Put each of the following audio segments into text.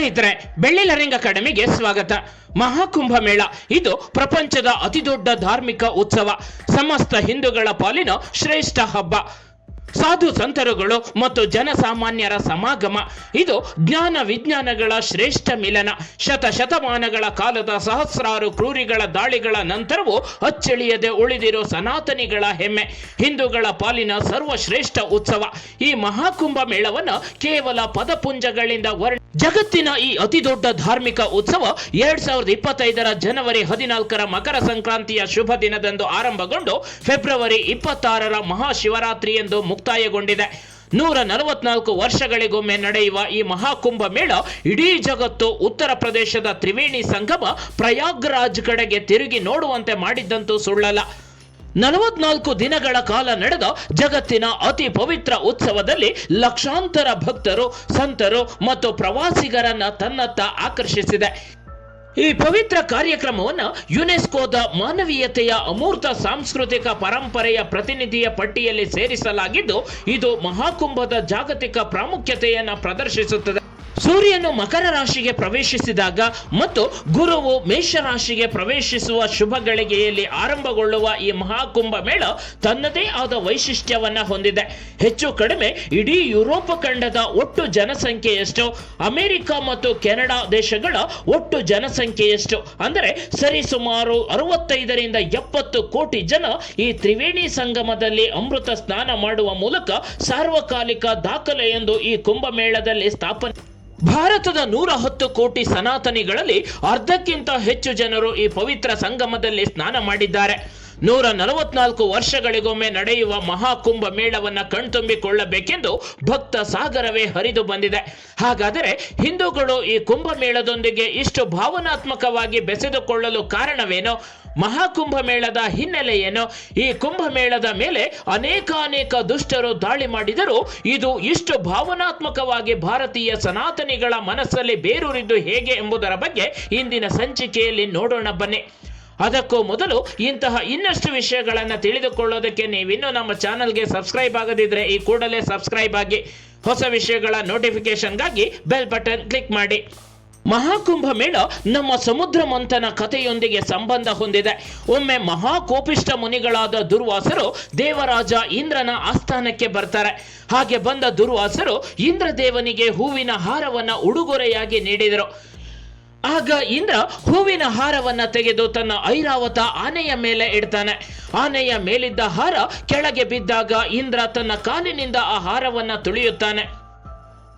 ಸ್ನೇಹಿತರೆ ಬೆಳ್ಳಿ ಲರಿಂಗ್ ಅಕಾಡೆಮಿಗೆ ಸ್ವಾಗತ. ಮಹಾಕುಂಭ ಮೇಳ. ಇದು ಪ್ರಪಂಚದ ಅತಿದೊಡ್ಡ ಧಾರ್ಮಿಕ ಉತ್ಸವ. ಸಮಸ್ತ ಹಿಂದೂಗಳ ಪಾಲಿನ ಶ್ರೇಷ್ಠ ಹಬ್ಬ. ಸಾಧು ಸಂತರುಗಳು ಮತ್ತು ಜನಸಾಮಾನ್ಯರ ಸಮಾಗಮ. ಇದು ಜ್ಞಾನ ವಿಜ್ಞಾನಗಳ ಶ್ರೇಷ್ಠ ಮಿಲನ. ಶತ ಶತಮಾನಗಳ ಕಾಲದ ಸಹಸ್ರಾರು ಕ್ರೂರಿಗಳ ದಾಳಿಗಳ ನಂತರವೂ ಅಚ್ಚಳಿಯದೆ ಉಳಿದಿರೋ ಸನಾತನಿಗಳ ಹೆಮ್ಮೆ. ಹಿಂದೂಗಳ ಪಾಲಿನ ಸರ್ವಶ್ರೇಷ್ಠ ಉತ್ಸವ. ಈ ಮಹಾಕುಂಭ ಮೇಳವನ್ನು ಕೇವಲ ಪದಪುಂಜಗಳಿಂದ ವರ್ಣ ಜಗತ್ತಿನ ಈ ಅತಿ ದೊಡ್ಡ ಧಾರ್ಮಿಕ ಉತ್ಸವ ಎರಡ್ ಸಾವಿರದ ಇಪ್ಪತ್ತೈದರ ಜನವರಿ ಹದಿನಾಲ್ಕರ ಮಕರ ಸಂಕ್ರಾಂತಿಯ ಶುಭ ದಿನದಂದು ಆರಂಭಗೊಂಡು ಫೆಬ್ರವರಿ ಇಪ್ಪತ್ತಾರರ ಮಹಾಶಿವರಾತ್ರಿಯಂದು ಮುಕ್ತಾಯಗೊಂಡಿದೆ. ನೂರ ನಲವತ್ನಾಲ್ಕು ವರ್ಷಗಳಿಗೊಮ್ಮೆ ನಡೆಯುವ ಈ ಮಹಾಕುಂಭ ಮೇಳ ಇಡೀ ಜಗತ್ತು ಉತ್ತರ ಪ್ರದೇಶದ ತ್ರಿವೇಣಿ ಸಂಗಮ ಪ್ರಯಾಗ್ರಾಜ್ ಕಡೆಗೆ ತಿರುಗಿ ನೋಡುವಂತೆ ಮಾಡಿದ್ದಂತೂ ಸುಳ್ಳಲ್ಲ. ನಲವತ್ನಾಲ್ಕು ದಿನಗಳ ಕಾಲ ನಡೆದ ಜಗತ್ತಿನ ಅತಿ ಪವಿತ್ರ ಉತ್ಸವದಲ್ಲಿ ಲಕ್ಷಾಂತರ ಭಕ್ತರು, ಸಂತರು ಮತ್ತು ಪ್ರವಾಸಿಗರನ್ನ ತನ್ನತ್ತ ಆಕರ್ಷಿಸಿದೆ. ಈ ಪವಿತ್ರ ಕಾರ್ಯಕ್ರಮವನ್ನು ಯುನೆಸ್ಕೋದ ಮಾನವೀಯತೆಯ ಅಮೂರ್ತ ಸಾಂಸ್ಕೃತಿಕ ಪರಂಪರೆಯ ಪ್ರತಿನಿಧಿಯ ಪಟ್ಟಿಯಲ್ಲಿ ಸೇರಿಸಲಾಗಿದ್ದು, ಇದು ಮಹಾಕುಂಭದ ಜಾಗತಿಕ ಪ್ರಾಮುಖ್ಯತೆಯನ್ನು ಪ್ರದರ್ಶಿಸುತ್ತದೆ. ಸೂರ್ಯನು ಮಕರ ರಾಶಿಗೆ ಪ್ರವೇಶಿಸಿದಾಗ ಮತ್ತು ಗುರುವು ಮೇಷರಾಶಿಗೆ ಪ್ರವೇಶಿಸುವ ಶುಭ ಗಳಿಗೆಯಲ್ಲಿ ಆರಂಭಗೊಳ್ಳುವ ಈ ಮಹಾಕುಂಭ ಮೇಳ ತನ್ನದೇ ಆದ ವೈಶಿಷ್ಟ್ಯವನ್ನ ಹೊಂದಿದೆ. ಹೆಚ್ಚು ಕಡಿಮೆ ಇಡೀ ಯುರೋಪ್ ಖಂಡದ ಒಟ್ಟು ಜನಸಂಖ್ಯೆಯಷ್ಟು, ಅಮೆರಿಕ ಮತ್ತು ಕೆನಡಾ ದೇಶಗಳ ಒಟ್ಟು ಜನಸಂಖ್ಯೆಯಷ್ಟು, ಅಂದರೆ ಸರಿಸುಮಾರು ಅರವತ್ತೈದರಿಂದ ಎಪ್ಪತ್ತು ಕೋಟಿ ಜನ ಈ ತ್ರಿವೇಣಿ ಸಂಗಮದಲ್ಲಿ ಅಮೃತ ಸ್ನಾನ ಮಾಡುವ ಮೂಲಕ ಸಾರ್ವಕಾಲಿಕ ಎಂದು ಈ ಕುಂಭಮೇಳದಲ್ಲಿ ಸ್ಥಾಪನೆ ಭಾರತದ ನೂರ ಹತ್ತು ಕೋಟಿ ಸನಾತನಿಗಳಲ್ಲಿ ಅರ್ಧಕ್ಕಿಂತ ಹೆಚ್ಚು ಜನರು ಈ ಪವಿತ್ರ ಸಂಗಮದಲ್ಲಿ ಸ್ನಾನ ಮಾಡಿದ್ದಾರೆ. ನೂರ ನಲವತ್ನಾಲ್ಕು ವರ್ಷಗಳಿಗೊಮ್ಮೆ ನಡೆಯುವ ಮಹಾಕುಂಭ ಮೇಳವನ್ನು ಕಣ್ತುಂಬಿಕೊಳ್ಳಬೇಕೆಂದು ಭಕ್ತ ಸಾಗರವೇ ಹರಿದು ಬಂದಿದೆ. ಹಾಗಾದರೆ ಹಿಂದೂಗಳು ಈ ಕುಂಭ ಮೇಳದೊಂದಿಗೆ ಇಷ್ಟು ಭಾವನಾತ್ಮಕವಾಗಿ ಬೆಸೆದುಕೊಳ್ಳಲು ಕಾರಣವೇನು? ಮಹಾಕುಂಭ ಮೇಳದ ಹಿನ್ನೆಲೆ ಏನು ಈ ಕುಂಭಮೇಳದ ಮೇಲೆ ಅನೇಕಾನೇಕ ದುಷ್ಟರು ದಾಳಿ ಮಾಡಿದರೂ ಇದು ಇಷ್ಟು ಭಾವನಾತ್ಮಕವಾಗಿ ಭಾರತೀಯ ಸನಾತನಿಗಳ ಮನಸ್ಸಲ್ಲಿ ಬೇರೂರಿದ್ದು ಹೇಗೆ ಎಂಬುದರ ಬಗ್ಗೆ ಇಂದಿನ ಸಂಚಿಕೆಯಲ್ಲಿ ನೋಡೋಣ ಬನ್ನಿ. ಅದಕ್ಕೂ ಮೊದಲು ಇಂತಹ ಇನ್ನಷ್ಟು ವಿಷಯಗಳನ್ನು ತಿಳಿದುಕೊಳ್ಳೋದಕ್ಕೆ ನೀವಿನ್ನೂ ನಮ್ಮ ಚಾನಲ್ಗೆ ಸಬ್ಸ್ಕ್ರೈಬ್ ಆಗದಿದ್ರೆ ಈ ಕೂಡಲೇ ಸಬ್ಸ್ಕ್ರೈಬ್ ಆಗಿ ಹೊಸ ವಿಷಯಗಳ ನೋಟಿಫಿಕೇಶನ್ಗಾಗಿ ಬೆಲ್ ಬಟನ್ ಕ್ಲಿಕ್ ಮಾಡಿ. ಮಹಾಕುಂಭ ಮೇಳ ನಮ್ಮ ಸಮುದ್ರ ಮಂಥನ ಕಥೆಯೊಂದಿಗೆ ಸಂಬಂಧ ಹೊಂದಿದೆ. ಒಮ್ಮೆ ಮಹಾಕೋಪಿಷ್ಟ ಮುನಿಗಳಾದ ದುರ್ವಾಸರು ದೇವರಾಜ ಇಂದ್ರನ ಆಸ್ಥಾನಕ್ಕೆ ಬರ್ತಾರೆ. ಹಾಗೆ ಬಂದ ದುರ್ವಾಸರು ಇಂದ್ರದೇವನಿಗೆ ಹೂವಿನ ಹಾರವನ್ನು ಉಡುಗೊರೆಯಾಗಿ ನೀಡಿದರು. ಆಗ ಇಂದ್ರ ಹೂವಿನ ಹಾರವನ್ನ ತೆಗೆದು ತನ್ನ ಐರಾವತ ಆನೆಯ ಮೇಲೆ ಇಡ್ತಾನೆ. ಆನೆಯ ಮೇಲಿದ್ದ ಹಾರ ಕೆಳಗೆ ಬಿದ್ದಾಗ ಇಂದ್ರ ತನ್ನ ಕಾಲಿನಿಂದ ಆ ಹಾರವನ್ನ ತುಳಿಯುತ್ತಾನೆ.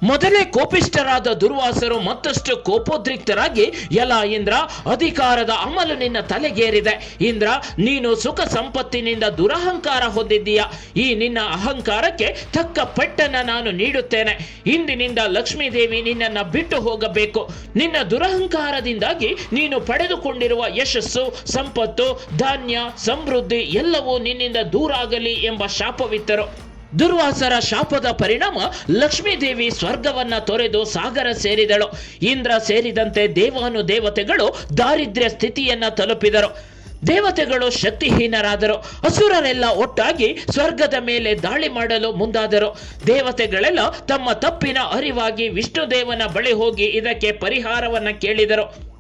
ಮೊದಲೇ ಕೋಪಿಷ್ಠರಾದ ದುರ್ವಾಸರು ಮತ್ತಷ್ಟು ಕೋಪೋದ್ರಿಕ್ತರಾಗಿ ಎಲ್ಲ ಇಂದ್ರ, ಅಧಿಕಾರದ ಅಮಲು ನಿನ್ನ ತಲೆಗೇರಿದೆ. ಇಂದ್ರ, ನೀನು ಸುಖ ಸಂಪತ್ತಿನಿಂದ ದುರಹಂಕಾರ ಹೊಂದಿದ್ದೀಯ? ಈ ನಿನ್ನ ಅಹಂಕಾರಕ್ಕೆ ತಕ್ಕ ಪಟ್ಟನ ನಾನು ನೀಡುತ್ತೇನೆ. ಇಂದಿನಿಂದ ಲಕ್ಷ್ಮೀದೇವಿ ನಿನ್ನನ್ನು ಬಿಟ್ಟು ಹೋಗಬೇಕು. ನಿನ್ನ ದುರಹಂಕಾರದಿಂದಾಗಿ ನೀನು ಪಡೆದುಕೊಂಡಿರುವ ಯಶಸ್ಸು, ಸಂಪತ್ತು, ಧಾನ್ಯ, ಸಮೃದ್ಧಿ ಎಲ್ಲವೂ ನಿನ್ನಿಂದ ದೂರಾಗಲಿ ಎಂಬ ಶಾಪವಿತ್ತರು. ದುರ್ವಾಸರ ಶಾಪದ ಪರಿಣಾಮ ಲಕ್ಷ್ಮೀದೇವಿ ಸ್ವರ್ಗವನ್ನ ತೊರೆದು ಸಾಗರ ಸೇರಿದಳು. ಇಂದ್ರ ಸೇರಿದಂತೆ ದೇವಾನು ದೇವತೆಗಳು ದಾರಿದ್ರ್ಯ ಸ್ಥಿತಿಯನ್ನ ತಲುಪಿದರು. ದೇವತೆಗಳು ಶಕ್ತಿಹೀನರಾದರು. ಅಸುರರೆಲ್ಲ ಒಟ್ಟಾಗಿ ಸ್ವರ್ಗದ ಮೇಲೆ ದಾಳಿ ಮಾಡಲು ಮುಂದಾದರು. ದೇವತೆಗಳೆಲ್ಲ ತಮ್ಮ ತಪ್ಪಿನ ಅರಿವಾಗಿ ವಿಷ್ಣುದೇವನ ಬಳಿ ಹೋಗಿ ಇದಕ್ಕೆ ಪರಿಹಾರವನ್ನ ಕೇಳಿದರು.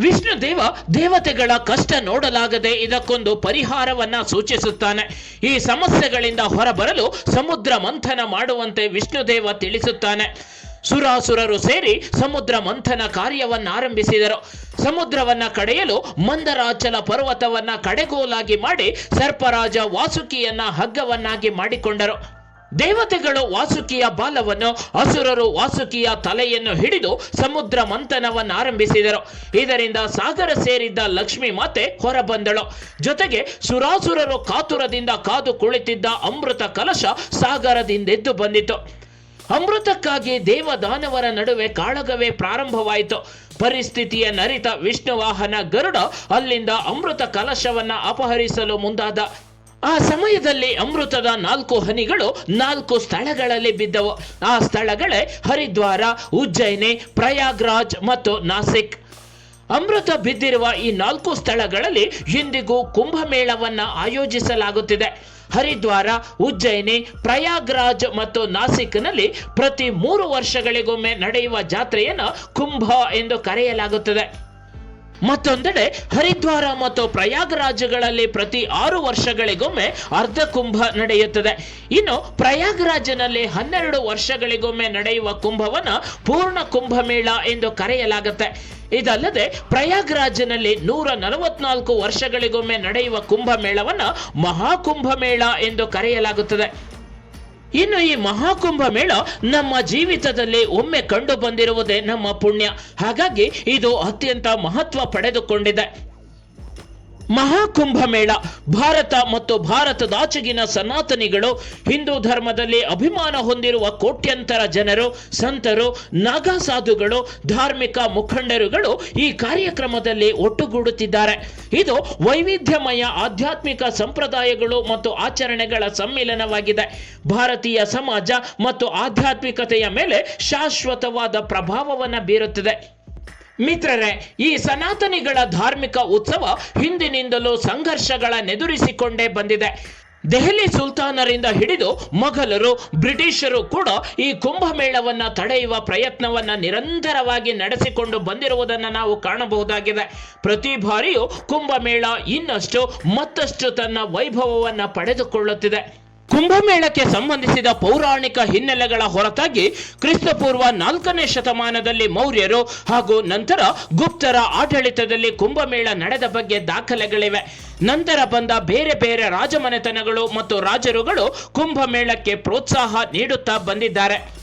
ವಿಷ್ಣು ದೇವ ದೇವತೆಗಳ ಕಷ್ಟ ನೋಡಲಾಗದೆ ಇದಕ್ಕೊಂದು ಪರಿಹಾರವನ್ನ ಸೂಚಿಸುತ್ತಾನೆ. ಈ ಸಮಸ್ಯೆಗಳಿಂದ ಹೊರಬರಲು ಸಮುದ್ರ ಮಂಥನ ಮಾಡುವಂತೆ ವಿಷ್ಣುದೇವ ತಿಳಿಸುತ್ತಾನೆ. ಸುರಾಸುರರು ಸೇರಿ ಸಮುದ್ರ ಮಂಥನ ಕಾರ್ಯವನ್ನ ಆರಂಭಿಸಿದರು ಸಮುದ್ರವನ್ನ ಕಡೆಯಲು ಮಂದರಾಚಲ ಪರ್ವತವನ್ನ ಕಡೆಗೋಲಾಗಿ ಮಾಡಿ ಸರ್ಪರಾಜ ವಾಸುಕಿಯನ್ನ ಹಗ್ಗವನ್ನಾಗಿ ಮಾಡಿಕೊಂಡರು. ದೇವತೆಗಳು ವಾಸುಕಿಯ ಬಾಲವನ್ನು, ಅಸುರರು ವಾಸುಕಿಯ ತಲೆಯನ್ನು ಹಿಡಿದು ಸಮುದ್ರ ಮಂಥನವನ್ನು ಆರಂಭಿಸಿದರು. ಇದರಿಂದ ಸಾಗರ ಸೇರಿದ್ದ ಲಕ್ಷ್ಮಿ ಮಾತೆ ಹೊರಬಂದಳು. ಜೊತೆಗೆ ಸುರಾಸುರರು ಕಾತುರದಿಂದ ಕಾದು ಕುಳಿತಿದ್ದ ಅಮೃತ ಕಲಶ ಸಾಗರದಿಂದೆದ್ದು ಬಂದಿತು. ಅಮೃತಕ್ಕಾಗಿ ದೇವದಾನವರ ನಡುವೆ ಕಾಳಗವೇ ಪ್ರಾರಂಭವಾಯಿತು. ಪರಿಸ್ಥಿತಿಯ ನರಿತ ವಿಷ್ಣುವಾಹನ ಗರುಡ ಅಲ್ಲಿಂದ ಅಮೃತ ಕಲಶವನ್ನ ಅಪಹರಿಸಲು ಮುಂದಾದ ಆ ಸಮಯದಲ್ಲಿ ಅಮೃತದ ನಾಲ್ಕು ಹನಿಗಳು ನಾಲ್ಕು ಸ್ಥಳಗಳಲ್ಲಿ ಬಿದ್ದವು. ಆ ಸ್ಥಳಗಳೇ ಹರಿದ್ವಾರ, ಉಜ್ಜಯಿನಿ, ಪ್ರಯಾಗ್ರಾಜ್ ಮತ್ತು ನಾಸಿಕ್. ಅಮೃತ ಬಿದ್ದಿರುವ ಈ ನಾಲ್ಕು ಸ್ಥಳಗಳಲ್ಲಿ ಇಂದಿಗೂ ಕುಂಭಮೇಳವನ್ನು ಆಯೋಜಿಸಲಾಗುತ್ತಿದೆ. ಹರಿದ್ವಾರ, ಉಜ್ಜಯಿನಿ, ಪ್ರಯಾಗ್ರಾಜ್ ಮತ್ತು ನಾಸಿಕ್ನಲ್ಲಿ ಪ್ರತಿ ಮೂರು ವರ್ಷಗಳಿಗೊಮ್ಮೆ ನಡೆಯುವ ಜಾತ್ರೆಯನ್ನು ಕುಂಭ ಎಂದು ಕರೆಯಲಾಗುತ್ತದೆ. ಮತ್ತೊಂದೆಡೆ ಹರಿದ್ವಾರ ಮತ್ತು ಪ್ರಯಾಗರಾಜಗಳಲ್ಲಿ ಪ್ರತಿ ಆರು ವರ್ಷಗಳಿಗೊಮ್ಮೆ ಅರ್ಧ ಕುಂಭ ನಡೆಯುತ್ತದೆ. ಇನ್ನು ಪ್ರಯಾಗರಾಜನಲ್ಲಿ ಹನ್ನೆರಡು ವರ್ಷಗಳಿಗೊಮ್ಮೆ ನಡೆಯುವ ಕುಂಭವನ್ನು ಪೂರ್ಣ ಕುಂಭಮೇಳ ಎಂದು ಕರೆಯಲಾಗುತ್ತೆ. ಇದಲ್ಲದೆ ಪ್ರಯಾಗರಾಜನಲ್ಲಿ ನೂರ ನಲವತ್ನಾಲ್ಕು ವರ್ಷಗಳಿಗೊಮ್ಮೆ ನಡೆಯುವ ಕುಂಭಮೇಳವನ್ನ ಮಹಾಕುಂಭಮೇಳ ಎಂದು ಕರೆಯಲಾಗುತ್ತದೆ. ಇನ್ನು ಈ ಮಹಾಕುಂಭ ಮೇಳ ನಮ್ಮ ಜೀವಿತದಲ್ಲಿ ಒಮ್ಮೆ ಕಂಡು ಬಂದಿರುವುದೇ ನಮ್ಮ ಪುಣ್ಯ. ಹಾಗಾಗಿ ಇದು ಅತ್ಯಂತ ಮಹತ್ವ ಪಡೆದುಕೊಂಡಿದೆ. ಮಹಾಕುಂಭ ಮೇಳ ಭಾರತ ಮತ್ತು ಭಾರತದಾಚೆಗಿನ ಸನಾತನಿಗಳು ಹಿಂದೂ ಧರ್ಮದಲ್ಲಿ ಅಭಿಮಾನ ಹೊಂದಿರುವ ಕೋಟ್ಯಂತರ ಜನರು, ಸಂತರು ನಾಗಾ ಸಾಧುಗಳು ಧಾರ್ಮಿಕ ಮುಖಂಡರುಗಳು ಈ ಕಾರ್ಯಕ್ರಮದಲ್ಲಿ ಒಟ್ಟುಗೂಡುತ್ತಿದ್ದಾರೆ. ಇದು ವೈವಿಧ್ಯಮಯ ಆಧ್ಯಾತ್ಮಿಕ ಸಂಪ್ರದಾಯಗಳು ಮತ್ತು ಆಚರಣೆಗಳ ಸಮ್ಮಿಲನವಾಗಿದೆ. ಭಾರತೀಯ ಸಮಾಜ ಮತ್ತು ಆಧ್ಯಾತ್ಮಿಕತೆಯ ಮೇಲೆ ಶಾಶ್ವತವಾದ ಪ್ರಭಾವವನ್ನು ಬೀರುತ್ತದೆ. ಮಿತ್ರರೇ, ಈ ಸನಾತನಿಗಳ ಧಾರ್ಮಿಕ ಉತ್ಸವ ಹಿಂದಿನಿಂದಲೂ ಸಂಘರ್ಷಗಳ ನೆದುರಿಸಿಕೊಂಡೇ ಬಂದಿದೆ. ದೆಹಲಿ ಸುಲ್ತಾನರಿಂದ ಹಿಡಿದು ಮೊಘಲರು, ಬ್ರಿಟಿಷರು ಕೂಡ ಈ ಕುಂಭಮೇಳವನ್ನು ತಡೆಯುವ ಪ್ರಯತ್ನವನ್ನು ನಿರಂತರವಾಗಿ ನಡೆಸಿಕೊಂಡು ಬಂದಿರುವುದನ್ನು ನಾವು ಕಾಣಬಹುದಾಗಿದೆ. ಪ್ರತಿ ಬಾರಿಯೂ ಕುಂಭಮೇಳ ಇನ್ನಷ್ಟು ಮತ್ತಷ್ಟು ತನ್ನ ವೈಭವವನ್ನು ಪಡೆದುಕೊಳ್ಳುತ್ತಿದೆ. ಕುಂಭಮೇಳಕ್ಕೆ ಸಂಬಂಧಿಸಿದ ಪೌರಾಣಿಕ ಹಿನ್ನೆಲೆಗಳ ಹೊರತಾಗಿ ಕ್ರಿಸ್ತಪೂರ್ವ ನಾಲ್ಕನೇ ಶತಮಾನದಲ್ಲಿ ಮೌರ್ಯರು ಹಾಗೂ ನಂತರ ಗುಪ್ತರ ಆಡಳಿತದಲ್ಲಿ ಕುಂಭಮೇಳ ನಡೆದ ಬಗ್ಗೆ ದಾಖಲೆಗಳಿವೆ. ನಂತರ ಬಂದ ಬೇರೆ ಬೇರೆ ರಾಜಮನೆತನಗಳು ಮತ್ತು ರಾಜರುಗಳು ಕುಂಭಮೇಳಕ್ಕೆ ಪ್ರೋತ್ಸಾಹ ನೀಡುತ್ತಾ ಬಂದಿದ್ದಾರೆ.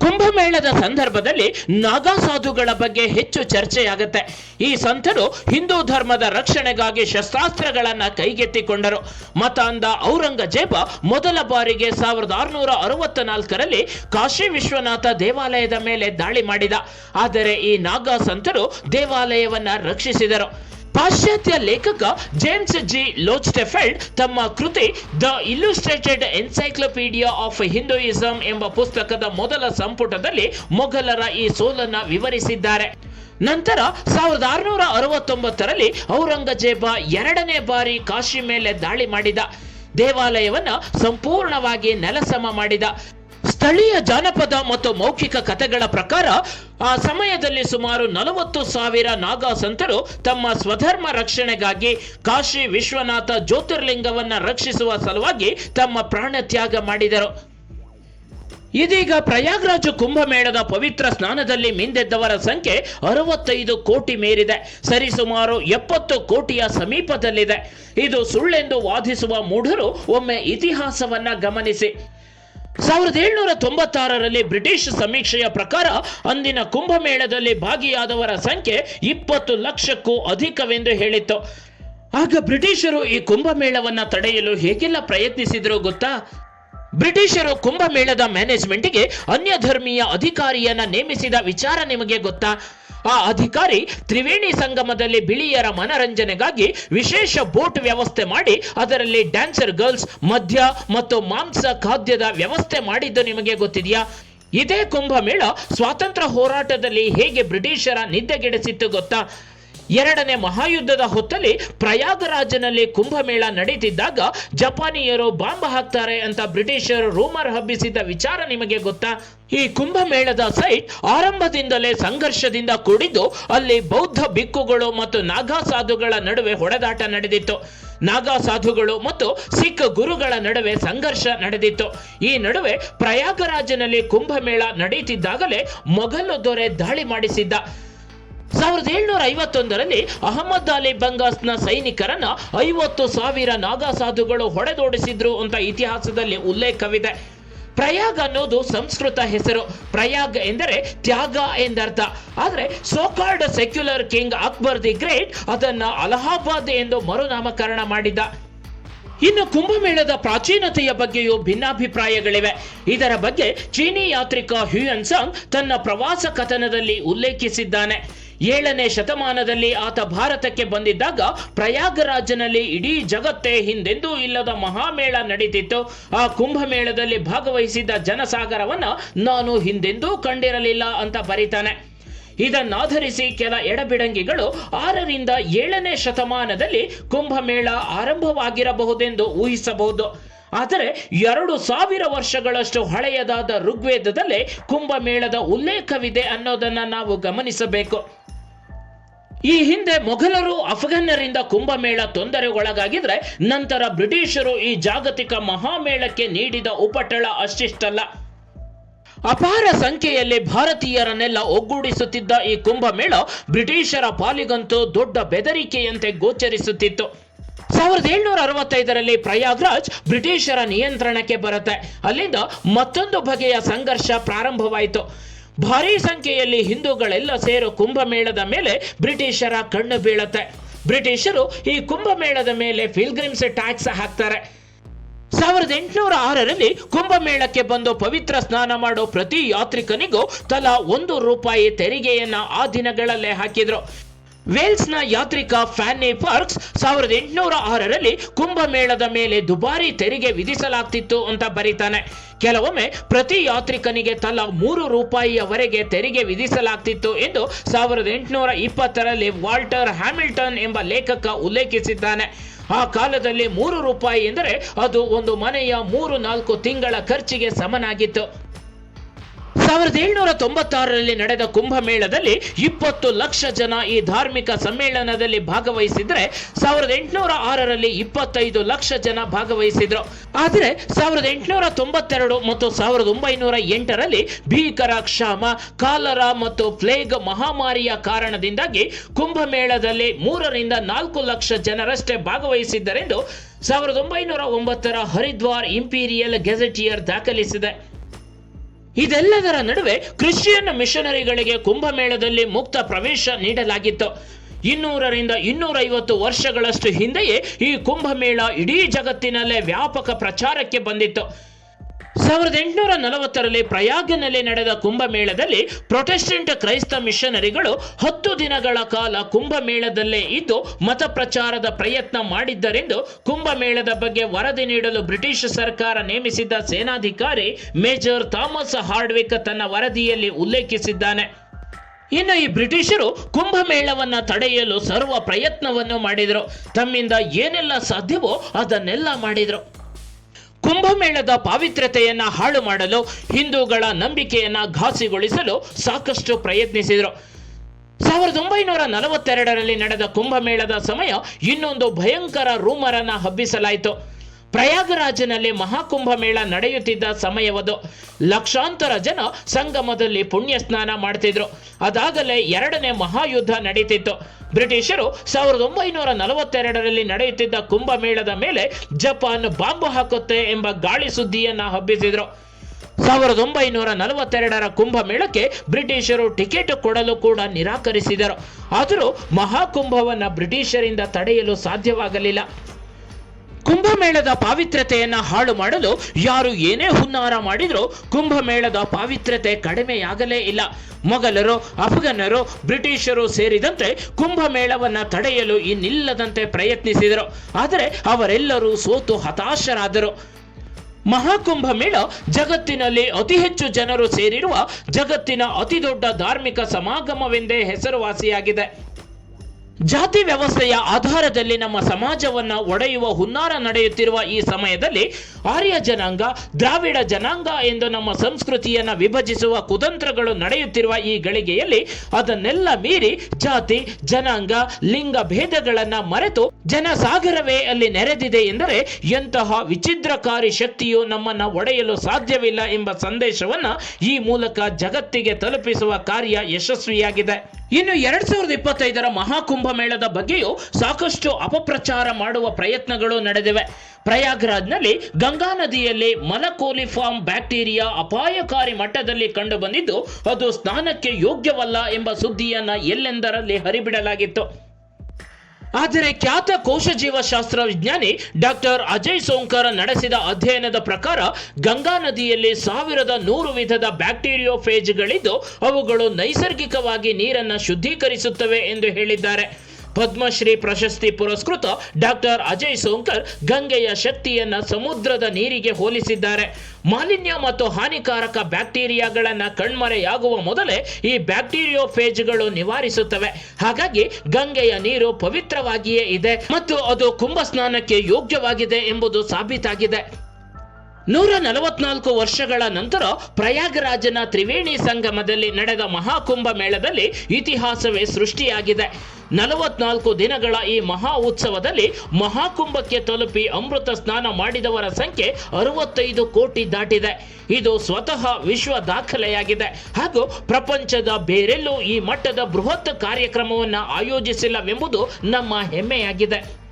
ಕುಂಭಮೇಳದ ಸಂದರ್ಭದಲ್ಲಿ ನಾಗಾ ಸಾಧುಗಳ ಬಗ್ಗೆ ಹೆಚ್ಚು ಚರ್ಚೆಯಾಗುತ್ತೆ. ಈ ಸಂತರು ಹಿಂದೂ ಧರ್ಮದ ರಕ್ಷಣೆಗಾಗಿ ಶಸ್ತ್ರಾಸ್ತ್ರಗಳನ್ನ ಕೈಗೆತ್ತಿಕೊಂಡರು. ಮತಾಂಧ ಔರಂಗಜೇಬ ಮೊದಲ ಬಾರಿಗೆ ಸಾವಿರದ ಆರುನೂರ ಅರವತ್ತ ನಾಲ್ಕರಲ್ಲಿ ಕಾಶಿ ವಿಶ್ವನಾಥ ದೇವಾಲಯದ ಮೇಲೆ ದಾಳಿ ಮಾಡಿದ. ಆದರೆ ಈ ನಾಗಾ ಸಂತರು ದೇವಾಲಯವನ್ನ ರಕ್ಷಿಸಿದರು. ಪಾಶ್ಚಾತ್ಯ ಲೇಖಕ ಜೇಮ್ಸ್ ಜಿ ಲೋಚ್ಟೆಫೆಲ್ಡ್ ತಮ್ಮ ಕೃತಿ the illustrated encyclopedia of Hinduism ಎಂಬ ಪುಸ್ತಕದ ಮೊದಲ ಸಂಪುಟದಲ್ಲಿ ಮೊಘಲರ ಈ ಸೋಲನ್ನು ವಿವರಿಸಿದ್ದಾರೆ. ನಂತರ ಸಾವಿರದ ಆರುನೂರ ಅರವತ್ತೊಂಬತ್ತರಲ್ಲಿ ಔರಂಗಜೇಬ ಎರಡನೇ ಬಾರಿ ಕಾಶಿ ಮೇಲೆ ದಾಳಿ ಮಾಡಿದ. ದೇವಾಲಯವನ್ನು ಸಂಪೂರ್ಣವಾಗಿ ನೆಲಸಮ ಮಾಡಿದ. ಸ್ಥಳೀಯ ಜಾನಪದ ಮತ್ತು ಮೌಖಿಕ ಕಥೆಗಳ ಪ್ರಕಾರ ಆ ಸಮಯದಲ್ಲಿ ಸುಮಾರು ನಲವತ್ತು ಸಾವಿರ ನಾಗಾಸಂತರು ತಮ್ಮ ಸ್ವಧರ್ಮ ರಕ್ಷಣೆಗಾಗಿ ಕಾಶಿ ವಿಶ್ವನಾಥ ಜ್ಯೋತಿರ್ಲಿಂಗವನ್ನ ರಕ್ಷಿಸುವ ಸಲುವಾಗಿ ತಮ್ಮ ಪ್ರಾಣ ತ್ಯಾಗ ಮಾಡಿದರು. ಇದೀಗ ಪ್ರಯಾಗ್ರಾಜ್ ಕುಂಭಮೇಳದ ಪವಿತ್ರ ಸ್ನಾನದಲ್ಲಿ ಮಿಂದೆದ್ದವರ ಸಂಖ್ಯೆ ಅರವತ್ತೈದು ಕೋಟಿ ಮೀರಿದೆ. ಸರಿಸುಮಾರು ಎಪ್ಪತ್ತು ಕೋಟಿಯ ಸಮೀಪದಲ್ಲಿದೆ. ಇದು ಸುಳ್ಳೆಂದು ವಾದಿಸುವ ಮೂಢರು ಒಮ್ಮೆ ಇತಿಹಾಸವನ್ನ ಗಮನಿಸಿ. ಸಾವಿರದ ಏಳ್ನೂರ ತೊಂಬತ್ತಾರರಲ್ಲಿ ಬ್ರಿಟಿಷ್ ಸಮೀಕ್ಷೆಯ ಪ್ರಕಾರ ಅಂದಿನ ಕುಂಭಮೇಳದಲ್ಲಿ ಭಾಗಿಯಾದವರ ಸಂಖ್ಯೆ ಇಪ್ಪತ್ತು ಲಕ್ಷಕ್ಕೂ ಅಧಿಕವೆಂದು ಹೇಳಿತ್ತು. ಆಗ ಬ್ರಿಟಿಷರು ಈ ಕುಂಭಮೇಳವನ್ನು ತಡೆಯಲು ಹೇಗೆಲ್ಲ ಪ್ರಯತ್ನಿಸಿದ್ರು ಗೊತ್ತಾ? ಬ್ರಿಟಿಷರು ಕುಂಭಮೇಳದ ಮ್ಯಾನೇಜ್ಮೆಂಟ್ಗೆ ಅನ್ಯ ಧರ್ಮೀಯ ಅಧಿಕಾರಿಯನ್ನ ನೇಮಿಸಿದ ವಿಚಾರ ನಿಮಗೆ ಗೊತ್ತಾ? ಆ ಅಧಿಕಾರಿ ತ್ರಿವೇಣಿ ಸಂಗಮದಲ್ಲಿ ಬಿಳಿಯರ ಮನರಂಜನೆಗಾಗಿ ವಿಶೇಷ ಬೋಟ್ ವ್ಯವಸ್ಥೆ ಮಾಡಿ ಅದರಲ್ಲಿ ಡ್ಯಾನ್ಸರ್ ಗರ್ಲ್ಸ್, ಮದ್ಯ ಮತ್ತು ಮಾಂಸ ಖಾದ್ಯದ ವ್ಯವಸ್ಥೆ ಮಾಡಿದ್ದು ನಿಮಗೆ ಗೊತ್ತಿದೆಯಾ? ಇದೇ ಕುಂಭಮೇಳ ಸ್ವಾತಂತ್ರ್ಯ ಹೋರಾಟದಲ್ಲಿ ಹೇಗೆ ಬ್ರಿಟಿಷರ ನಿದ್ದೆಗೆಡಿಸಿತ್ತು ಗೊತ್ತಾ? ಎರಡನೇ ಮಹಾಯುದ್ಧದ ಹೊತ್ತಲ್ಲಿ ಪ್ರಯಾಗರಾಜನಲ್ಲಿ ಕುಂಭಮೇಳ ನಡೀತಿದ್ದಾಗ ಜಪಾನಿಯರು ಬಾಂಬ್ ಹಾಕ್ತಾರೆ ಅಂತ ಬ್ರಿಟಿಷರು ರೂಮರ್ ಹಬ್ಬಿಸಿದ ವಿಚಾರ ನಿಮಗೆ ಗೊತ್ತಾ? ಈ ಕುಂಭಮೇಳದ ಸೈಟ್ ಆರಂಭದಿಂದಲೇ ಸಂಘರ್ಷದಿಂದ ಕೂಡಿದ್ದು ಅಲ್ಲಿ ಬೌದ್ಧ ಬಿಕ್ಕುಗಳು ಮತ್ತು ನಾಗಾ ಸಾಧುಗಳ ನಡುವೆ ಹೊಡೆದಾಟ ನಡೆದಿತ್ತು. ನಾಗಾ ಸಾಧುಗಳು ಮತ್ತು ಸಿಖ್ ಗುರುಗಳ ನಡುವೆ ಸಂಘರ್ಷ ನಡೆದಿತ್ತು. ಈ ನಡುವೆ ಪ್ರಯಾಗರಾಜನಲ್ಲಿ ಕುಂಭಮೇಳ ನಡೆಯುತ್ತಿದ್ದಾಗಲೇ ಮೊಘಲು ದೊರೆ ದಾಳಿ ಮಾಡಿಸಿದ್ದ. ಸಾವಿರದ ಏಳ್ನೂರ ಐವತ್ತೊಂದರಲ್ಲಿ ಅಹಮದ್ ಅಲಿ ಬಂಗಾಸ್ನ ಸೈನಿಕರನ್ನ ಐವತ್ತು ಸಾವಿರ ನಾಗಾ ಸಾಧುಗಳು ಹೊಡೆದೋಡಿಸಿದ್ರು ಅಂತ ಇತಿಹಾಸದಲ್ಲಿ ಉಲ್ಲೇಖವಿದೆ. ಪ್ರಯಾಗ್ ಅನ್ನೋದು ಸಂಸ್ಕೃತ ಹೆಸರು. ಪ್ರಯಾಗ್ ಎಂದರೆ ತ್ಯಾಗ ಎಂದರ್ಥ. ಆದರೆ so called secular king Akbar the great ಅದನ್ನ ಅಲಹಾಬಾದ್ ಎಂದು ಮರುನಾಮಕರಣ ಮಾಡಿದ ಇನ್ನು ಕುಂಭಮೇಳದ ಪ್ರಾಚೀನತೆಯ ಬಗ್ಗೆಯೂ ಭಿನ್ನಾಭಿಪ್ರಾಯಗಳಿವೆ. ಇದರ ಬಗ್ಗೆ ಚೀನಿ ಯಾತ್ರಿಕ ಹ್ಯೂಯನ್ ಸಾಂಗ್ ತನ್ನ ಪ್ರವಾಸ ಕಥನದಲ್ಲಿ ಉಲ್ಲೇಖಿಸಿದ್ದಾನೆ. ಏಳನೇ ಶತಮಾನದಲ್ಲಿ ಆತ ಭಾರತಕ್ಕೆ ಬಂದಿದ್ದಾಗ ಪ್ರಯಾಗರಾಜನಲ್ಲಿ ಇಡೀ ಜಗತ್ತೇ ಹಿಂದೆಂದೂ ಇಲ್ಲದ ಮಹಾಮೇಳ ನಡೀತಿತ್ತು. ಆ ಕುಂಭಮೇಳದಲ್ಲಿ ಭಾಗವಹಿಸಿದ್ದ ಜನಸಾಗರವನ್ನ ನಾನು ಹಿಂದೆಂದೂ ಕಂಡಿರಲಿಲ್ಲ ಅಂತ ಬರೀತಾನೆ. ಇದನ್ನಾಧರಿಸಿ ಕೆಲ ಎಡಬಿಡಂಗಿಗಳು ಆರರಿಂದ ಏಳನೇ ಶತಮಾನದಲ್ಲಿ ಕುಂಭಮೇಳ ಆರಂಭವಾಗಿರಬಹುದೆಂದು ಊಹಿಸಬಹುದು. ಆದರೆ ಎರಡು ಸಾವಿರ ವರ್ಷಗಳಷ್ಟು ಹಳೆಯದಾದ ಋಗ್ವೇದದಲ್ಲೇ ಕುಂಭಮೇಳದ ಉಲ್ಲೇಖವಿದೆ ಅನ್ನೋದನ್ನ ನಾವು ಗಮನಿಸಬೇಕು. ಈ ಹಿಂದೆ ಮೊಘಲರು ಅಫ್ಘನ್ನರಿಂದ ಕುಂಭಮೇಳ ತೊಂದರೆಗೊಳಗಾಗಿದ್ರೆ ನಂತರ ಬ್ರಿಟಿಷರು ಈ ಜಾಗತಿಕ ಮಹಾಮೇಳಕ್ಕೆ ನೀಡಿದ ಉಪಟಳ ಅಷ್ಟಿಷ್ಟಲ್ಲ. ಅಪಾರ ಸಂಖ್ಯೆಯಲ್ಲಿ ಭಾರತೀಯರನ್ನೆಲ್ಲ ಒಗ್ಗೂಡಿಸುತ್ತಿದ್ದ ಈ ಕುಂಭಮೇಳ ಬ್ರಿಟಿಷರ ಪಾಲಿಗಂತೂ ದೊಡ್ಡ ಬೆದರಿಕೆಯಂತೆ ಗೋಚರಿಸುತ್ತಿತ್ತು. ಸಾವಿರದ ಏಳ್ನೂರ ಅರವತ್ತೈದರಲ್ಲಿ ಪ್ರಯಾಗ್ರಾಜ್ ಬ್ರಿಟಿಷರ ನಿಯಂತ್ರಣಕ್ಕೆ ಬರುತ್ತೆ. ಅಲ್ಲಿಂದ ಮತ್ತೊಂದು ಬಗೆಯ ಸಂಘರ್ಷ ಪ್ರಾರಂಭವಾಯಿತು. ಭಾರೀ ಸಂಖ್ಯೆಯಲ್ಲಿ ಹಿಂದೂಗಳೆಲ್ಲ ಸೇರೋ ಕುಂಭಮೇಳದ ಮೇಲೆ ಬ್ರಿಟಿಷರ ಕಣ್ಣು ಬೀಳತ್ತೆ. ಬ್ರಿಟಿಷರು ಈ ಕುಂಭಮೇಳದ ಮೇಲೆ ಫಿಲ್ಗ್ರಿಮ್ಸ್ ಟ್ಯಾಕ್ಸ್ ಹಾಕ್ತಾರೆ. ಸಾವಿರದ ಎಂಟುನೂರ ಆರರಲ್ಲಿ ಕುಂಭಮೇಳಕ್ಕೆ ಬಂದು ಪವಿತ್ರ ಸ್ನಾನ ಮಾಡೋ ಪ್ರತಿ ಯಾತ್ರಿಕನಿಗೂ ತಲಾ ಒಂದು ರೂಪಾಯಿ ತೆರಿಗೆಯನ್ನ ಆ ದಿನಗಳಲ್ಲೇ ಹಾಕಿದ್ರು. ವೇಲ್ಸ್ನ ಯಾತ್ರಿಕ ಫ್ಯಾನಿ ಪಾರ್ಕ್ಸ್ ಸಾವಿರದ ಎಂಟುನೂರ ಆರರಲ್ಲಿ ಕುಂಭಮೇಳದ ಮೇಲೆ ದುಬಾರಿ ತೆರಿಗೆ ವಿಧಿಸಲಾಗ್ತಿತ್ತು ಅಂತ ಬರೀತಾನೆ. ಕೆಲವೊಮ್ಮೆ ಪ್ರತಿ ಯಾತ್ರಿಕನಿಗೆ ತಲಾ ಮೂರು ರೂಪಾಯಿಯವರೆಗೆ ತೆರಿಗೆ ವಿಧಿಸಲಾಗ್ತಿತ್ತು ಎಂದು ಸಾವಿರದ ಎಂಟುನೂರ ಇಪ್ಪತ್ತರಲ್ಲಿ ವಾಲ್ಟರ್ ಹ್ಯಾಮಿಲ್ಟನ್ ಎಂಬ ಲೇಖಕ ಉಲ್ಲೇಖಿಸಿದ್ದಾನೆ. ಆ ಕಾಲದಲ್ಲಿ ಮೂರು ರೂಪಾಯಿ ಎಂದರೆ ಅದು ಒಂದು ಮನೆಯ ಮೂರು ನಾಲ್ಕು ತಿಂಗಳ ಖರ್ಚಿಗೆ ಸಮನಾಗಿತ್ತು. ಸಾವಿರದ ಏಳ್ನೂರ ತೊಂಬತ್ತಾರರಲ್ಲಿ ನಡೆದ ಕುಂಭಮೇಳದಲ್ಲಿ ಇಪ್ಪತ್ತು ಲಕ್ಷ ಜನ ಈ ಧಾರ್ಮಿಕ ಸಮ್ಮೇಳನದಲ್ಲಿ ಭಾಗವಹಿಸಿದ್ರೆ ಸಾವಿರದ ಎಂಟುನೂರ ಆರರಲ್ಲಿ ಇಪ್ಪತ್ತೈದು ಲಕ್ಷ ಜನ ಭಾಗವಹಿಸಿದ್ರು. ಆದರೆ ಸಾವಿರದ ಎಂಟುನೂರ ತೊಂಬತ್ತೆರಡು ಮತ್ತು ಸಾವಿರದ ಒಂಬೈನೂರ ಎಂಟರಲ್ಲಿ ಭೀಕರ ಕ್ಷಾಮ, ಕಾಲರ ಮತ್ತು ಪ್ಲೇಗ್ ಮಹಾಮಾರಿಯ ಕಾರಣದಿಂದಾಗಿ ಕುಂಭಮೇಳದಲ್ಲಿ ಮೂರರಿಂದ ನಾಲ್ಕು ಲಕ್ಷ ಜನರಷ್ಟೇ ಭಾಗವಹಿಸಿದ್ದರೆಂದು ಸಾವಿರದ ಒಂಬೈನೂರ ಒಂಬತ್ತರ ಹರಿದ್ವಾರ್ ಇಂಪೀರಿಯಲ್ ಗೆಜೆಟಿಯರ್ ದಾಖಲಿಸಿದೆ. ಇದೆಲ್ಲದರ ನಡುವೆ ಕ್ರಿಶ್ಚಿಯನ್ ಮಿಷನರಿಗಳಿಗೆ ಕುಂಭಮೇಳದಲ್ಲಿ ಮುಕ್ತ ಪ್ರವೇಶ ನೀಡಲಾಗಿತ್ತು. ಇನ್ನೂರರಿಂದ ಇನ್ನೂರೈವತ್ತು ವರ್ಷಗಳಷ್ಟು ಹಿಂದೆಯೇ ಈ ಕುಂಭಮೇಳ ಇಡೀ ಜಗತ್ತಿನಲ್ಲೇ ವ್ಯಾಪಕ ಪ್ರಚಾರಕ್ಕೆ ಬಂದಿತ್ತು. ಸಾವಿರದ ಎಂಟುನೂರ ನಲವತ್ತರಲ್ಲಿ ಪ್ರಯಾಗ್ನಲ್ಲಿ ನಡೆದ ಕುಂಭಮೇಳದಲ್ಲಿ ಪ್ರೊಟೆಸ್ಟೆಂಟ್ ಕ್ರೈಸ್ತ ಮಿಷನರಿಗಳು ಹತ್ತು ದಿನಗಳ ಕಾಲ ಕುಂಭಮೇಳದಲ್ಲೇ ಇದ್ದು ಮತ ಪ್ರಚಾರದ ಪ್ರಯತ್ನ ಮಾಡಿದ್ದರೆಂದು ಕುಂಭಮೇಳದ ಬಗ್ಗೆ ವರದಿ ನೀಡಲು ಬ್ರಿಟಿಷ್ ಸರ್ಕಾರ ನೇಮಿಸಿದ್ದ ಸೇನಾಧಿಕಾರಿ ಮೇಜರ್ ಥಾಮಸ್ ಹಾರ್ಡ್ವಿಕ್ ತನ್ನ ವರದಿಯಲ್ಲಿ ಉಲ್ಲೇಖಿಸಿದ್ದಾನೆ. ಇನ್ನು ಈ ಬ್ರಿಟಿಷರು ಕುಂಭಮೇಳವನ್ನು ತಡೆಯಲು ಸರ್ವ ಪ್ರಯತ್ನವನ್ನು ಮಾಡಿದರು. ತಮ್ಮಿಂದ ಏನೆಲ್ಲ ಸಾಧ್ಯವೋ ಅದನ್ನೆಲ್ಲ ಮಾಡಿದರು. ಕುಂಭಮೇಳದ ಪಾವಿತ್ರ್ಯತೆಯನ್ನ ಹಾಳು ಮಾಡಲು ಹಿಂದೂಗಳ ನಂಬಿಕೆಯನ್ನ ಘಾಸಿಗೊಳಿಸಲು ಸಾಕಷ್ಟು ಪ್ರಯತ್ನಿಸಿದರು. ಸಾವಿರದ ಒಂಬೈನೂರ ನಲವತ್ತೆರಡರಲ್ಲಿ ನಡೆದ ಕುಂಭಮೇಳದ ಸಮಯ ಇನ್ನೊಂದು ಭಯಂಕರ ರೂಮರನ್ನ ಹಬ್ಬಿಸಲಾಯಿತು. ಪ್ರಯಾಗರಾಜನಲ್ಲಿ ಮಹಾಕುಂಭ ಮೇಳ ನಡೆಯುತ್ತಿದ್ದ ಸಮಯವದು ಲಕ್ಷಾಂತರ ಜನ ಸಂಗಮದಲ್ಲಿ ಪುಣ್ಯ ಸ್ನಾನ ಮಾಡ್ತಿದ್ರು. ಅದಾಗಲೇ ಎರಡನೇ ಮಹಾಯುದ್ಧ ನಡೀತಿತ್ತು. ಬ್ರಿಟಿಷರು ಸಾವಿರದ ಒಂಬೈನೂರ ನಲವತ್ತೆರಡರಲ್ಲಿ ನಡೆಯುತ್ತಿದ್ದ ಕುಂಭಮೇಳದ ಮೇಲೆ ಜಪಾನ್ ಬಾಂಬ್ ಹಾಕುತ್ತೆ ಎಂಬ ಗಾಳಿ ಸುದ್ದಿಯನ್ನ ಹಬ್ಬಿಸಿದ್ರು. ಸಾವಿರದ ಒಂಬೈನೂರ ನಲವತ್ತೆರಡರ ಕುಂಭಮೇಳಕ್ಕೆ ಬ್ರಿಟಿಷರು ಟಿಕೆಟ್ ಕೊಡಲು ಕೂಡ ನಿರಾಕರಿಸಿದರು. ಆದರೂ ಮಹಾಕುಂಭವನ್ನ ಬ್ರಿಟಿಷರಿಂದ ತಡೆಯಲು ಸಾಧ್ಯವಾಗಲಿಲ್ಲ. ಕುಂಭಮೇಳದ ಪಾವಿತ್ರ್ಯತೆಯನ್ನು ಹಾಳು ಮಾಡಲು ಯಾರು ಏನೇ ಹುನ್ನಾರ ಮಾಡಿದರೂ ಕುಂಭಮೇಳದ ಪಾವಿತ್ರ್ಯತೆ ಕಡಿಮೆಯಾಗಲೇ ಇಲ್ಲ. ಮೊಘಲರು ಅಫ್ಘನ್ನರು ಬ್ರಿಟಿಷರು ಸೇರಿದಂತೆ ಕುಂಭಮೇಳವನ್ನ ತಡೆಯಲು ಇನ್ನಿಲ್ಲದಂತೆ ಪ್ರಯತ್ನಿಸಿದರು. ಆದರೆ ಅವರೆಲ್ಲರೂ ಸೋತು ಹತಾಶರಾದರು. ಮಹಾಕುಂಭ ಮೇಳ ಜಗತ್ತಿನಲ್ಲಿ ಅತಿ ಹೆಚ್ಚು ಜನರು ಸೇರಿರುವ ಜಗತ್ತಿನ ಅತಿ ದೊಡ್ಡ ಧಾರ್ಮಿಕ ಸಮಾಗಮವೆಂದೇ ಹೆಸರುವಾಸಿಯಾಗಿದೆ. ಜಾತಿ ವ್ಯವಸ್ಥೆಯ ಆಧಾರದಲ್ಲಿ ನಮ್ಮ ಸಮಾಜವನ್ನ ಒಡೆಯುವ, ಹುನ್ನಾರ ನಡೆಯುತ್ತಿರುವ ಈ ಸಮಯದಲ್ಲಿ ಆರ್ಯ ಜನಾಂಗ, ದ್ರಾವಿಡ ಜನಾಂಗ ಎಂದು ನಮ್ಮ ಸಂಸ್ಕೃತಿಯನ್ನ ವಿಭಜಿಸುವ ಕುತಂತ್ರಗಳು ನಡೆಯುತ್ತಿರುವ ಈ ಗಳಿಗೆಯಲ್ಲಿ ಅದನ್ನೆಲ್ಲ ಮೀರಿ ಜಾತಿ, ಜನಾಂಗ, ಲಿಂಗ ಭೇದಗಳನ್ನ ಮರೆತು ಜನಸಾಗರವೇ ಅಲ್ಲಿ ನೆರೆದಿದೆ ಎಂದರೆ ಎಂತಹ ವಿಚಿದ್ರಕಾರಿ ಶಕ್ತಿಯು ನಮ್ಮನ್ನ ಒಡೆಯಲು ಸಾಧ್ಯವಿಲ್ಲ ಎಂಬ ಸಂದೇಶವನ್ನ ಈ ಮೂಲಕ ಜಗತ್ತಿಗೆ ತಲುಪಿಸುವ ಕಾರ್ಯ ಯಶಸ್ವಿಯಾಗಿದೆ. ಇನ್ನು ಎರಡ್ ಸಾವಿರದ ಇಪ್ಪತ್ತೈದರ ಮಹಾಕುಂಭ ಮೇಳದ ಬಗ್ಗೆಯೂ ಸಾಕಷ್ಟು ಅಪಪ್ರಚಾರ ಮಾಡುವ ಪ್ರಯತ್ನಗಳು ನಡೆದಿವೆ. ಪ್ರಯಾಗ್ರಾಜ್ನಲ್ಲಿ ಗಂಗಾ ನದಿಯಲ್ಲಿ ಮಲಕೋಲಿಫಾರ್ಮ್ ಬ್ಯಾಕ್ಟೀರಿಯಾ ಅಪಾಯಕಾರಿ ಮಟ್ಟದಲ್ಲಿ ಕಂಡುಬಂದಿದ್ದು, ಅದು ಸ್ನಾನಕ್ಕೆ ಯೋಗ್ಯವಲ್ಲ ಎಂಬ ಸುದ್ದಿಯನ್ನ ಎಲ್ಲೆಂದರಲ್ಲಿ ಹರಿಬಿಡಲಾಗಿತ್ತು. ಆದರೆ ಖ್ಯಾತ ಕೋಶಜೀವಶಾಸ್ತ್ರ ವಿಜ್ಞಾನಿ ಡಾಕ್ಟರ್ ಅಜಯ್ ಸೋಂಕರ್ ನಡೆಸಿದ ಅಧ್ಯಯನದ ಪ್ರಕಾರ ಗಂಗಾ ನದಿಯಲ್ಲಿ ಸಾವಿರದ ನೂರು ವಿಧದ ಬ್ಯಾಕ್ಟೀರಿಯೋಫೇಜ್ಗಳಿದ್ದು ಅವುಗಳು ನೈಸರ್ಗಿಕವಾಗಿ ನೀರನ್ನು ಶುದ್ಧೀಕರಿಸುತ್ತವೆ ಎಂದು ಹೇಳಿದ್ದಾರೆ. ಪದ್ಮಶ್ರೀ ಪ್ರಶಸ್ತಿ ಪುರಸ್ಕೃತ ಡಾಕ್ಟರ್ ಅಜಯ್ ಸೋಂಕರ್ ಗಂಗೆಯ ಶಕ್ತಿಯನ್ನ ಸಮುದ್ರದ ನೀರಿಗೆ ಹೋಲಿಸಿದ್ದಾರೆ. ಮಾಲಿನ್ಯ ಮತ್ತು ಹಾನಿಕಾರಕ ಬ್ಯಾಕ್ಟೀರಿಯಾಗಳನ್ನ ಕಣ್ಮರೆಯಾಗುವ ಮೊದಲೇ ಈ ಬ್ಯಾಕ್ಟೀರಿಯೋಫೇಜ್ಗಳು ನಿವಾರಿಸುತ್ತವೆ. ಹಾಗಾಗಿ ಗಂಗೆಯ ನೀರು ಪವಿತ್ರವಾಗಿಯೇ ಇದೆ ಮತ್ತು ಅದು ಕುಂಭ ಸ್ನಾನಕ್ಕೆ ಯೋಗ್ಯವಾಗಿದೆ ಎಂಬುದು ಸಾಬೀತಾಗಿದೆ. ನೂರ ನಲವತ್ನಾಲ್ಕು ವರ್ಷಗಳ ನಂತರ ಪ್ರಯಾಗರಾಜನ ತ್ರಿವೇಣಿ ಸಂಗಮದಲ್ಲಿ ನಡೆದ ಮಹಾಕುಂಭ ಮೇಳದಲ್ಲಿ ಇತಿಹಾಸವೇ ಸೃಷ್ಟಿಯಾಗಿದೆ. ನಲವತ್ನಾಲ್ಕು ದಿನಗಳ ಈ ಮಹಾ ಉತ್ಸವದಲ್ಲಿ ಮಹಾಕುಂಭಕ್ಕೆ ತಲುಪಿ ಅಮೃತ ಸ್ನಾನ ಮಾಡಿದವರ ಸಂಖ್ಯೆ ಅರವತ್ತೈದು ಕೋಟಿ ದಾಟಿದೆ. ಇದು ಸ್ವತಃ ವಿಶ್ವ ದಾಖಲೆಯಾಗಿದೆ. ಹಾಗೂ ಪ್ರಪಂಚದ ಬೇರೆಲ್ಲೂ ಈ ಮಟ್ಟದ ಬೃಹತ್ ಕಾರ್ಯಕ್ರಮವನ್ನು ಆಯೋಜಿಸಿಲ್ಲವೆಂಬುದು ನಮ್ಮ ಹೆಮ್ಮೆಯಾಗಿದೆ.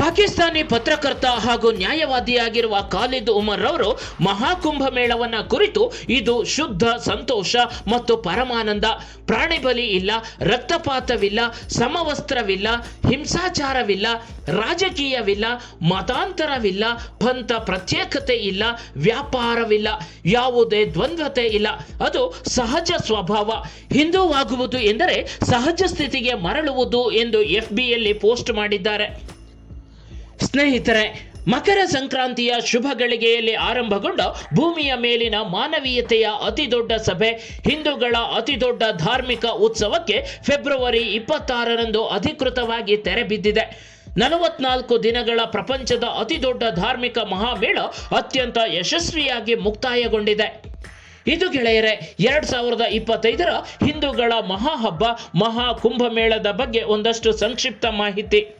ಪಾಕಿಸ್ತಾನಿ ಪತ್ರಕರ್ತ ಹಾಗೂ ನ್ಯಾಯವಾದಿಯಾಗಿರುವ ಖಾಲಿದ್ ಉಮರ್ ಅವರು ಮಹಾಕುಂಭ ಮೇಳವನ್ನ ಕುರಿತು ಇದು ಶುದ್ಧ, ಸಂತೋಷ ಮತ್ತು ಪರಮಾನಂದ. ಪ್ರಾಣಿ ಬಲಿ ಇಲ್ಲ, ರಕ್ತಪಾತವಿಲ್ಲ, ಸಮವಸ್ತ್ರವಿಲ್ಲ, ಹಿಂಸಾಚಾರವಿಲ್ಲ, ರಾಜಕೀಯವಿಲ್ಲ, ಮತಾಂತರವಿಲ್ಲ, ಪಂಥ ಪ್ರತ್ಯೇಕತೆ ಇಲ್ಲ, ವ್ಯಾಪಾರವಿಲ್ಲ, ಯಾವುದೇ ದ್ವಂದ್ವತೆ ಇಲ್ಲ. ಅದು ಸಹಜ ಸ್ವಭಾವ. ಹಿಂದೂವಾಗುವುದು ಎಂದರೆ ಸಹಜ ಸ್ಥಿತಿಗೆ ಮರಳುವುದು ಎಂದು ಎಫ್ ಬಿಯಲ್ಲಿ ಪೋಸ್ಟ್ ಮಾಡಿದ್ದಾರೆ. ಸ್ನೇಹಿತರೆ, ಮಕರ ಸಂಕ್ರಾಂತಿಯ ಶುಭ ಗಳಿಗೆಯಲ್ಲಿ ಆರಂಭಗೊಂಡ ಭೂಮಿಯ ಮೇಲಿನ ಮಾನವೀಯತೆಯ ಅತಿದೊಡ್ಡ ಸಭೆ ಹಿಂದೂಗಳ ಅತಿದೊಡ್ಡ ಧಾರ್ಮಿಕ ಉತ್ಸವಕ್ಕೆ ಫೆಬ್ರವರಿ ಇಪ್ಪತ್ತಾರರಂದು ಅಧಿಕೃತವಾಗಿ ತೆರೆ ಬಿದ್ದಿದೆ. ನಲವತ್ನಾಲ್ಕು ದಿನಗಳ ಪ್ರಪಂಚದ ಅತಿದೊಡ್ಡ ಧಾರ್ಮಿಕ ಮಹಾಮೇಳ ಅತ್ಯಂತ ಯಶಸ್ವಿಯಾಗಿ ಮುಕ್ತಾಯಗೊಂಡಿದೆ. ಇದು ಗೆಳೆಯರೆ, ಎರಡ್ ಸಾವಿರದ ಇಪ್ಪತ್ತೈದರ ಹಿಂದೂಗಳ ಮಹಾ ಹಬ್ಬ ಮಹಾ ಕುಂಭಮೇಳದ ಬಗ್ಗೆ ಒಂದಷ್ಟು ಸಂಕ್ಷಿಪ್ತ ಮಾಹಿತಿ.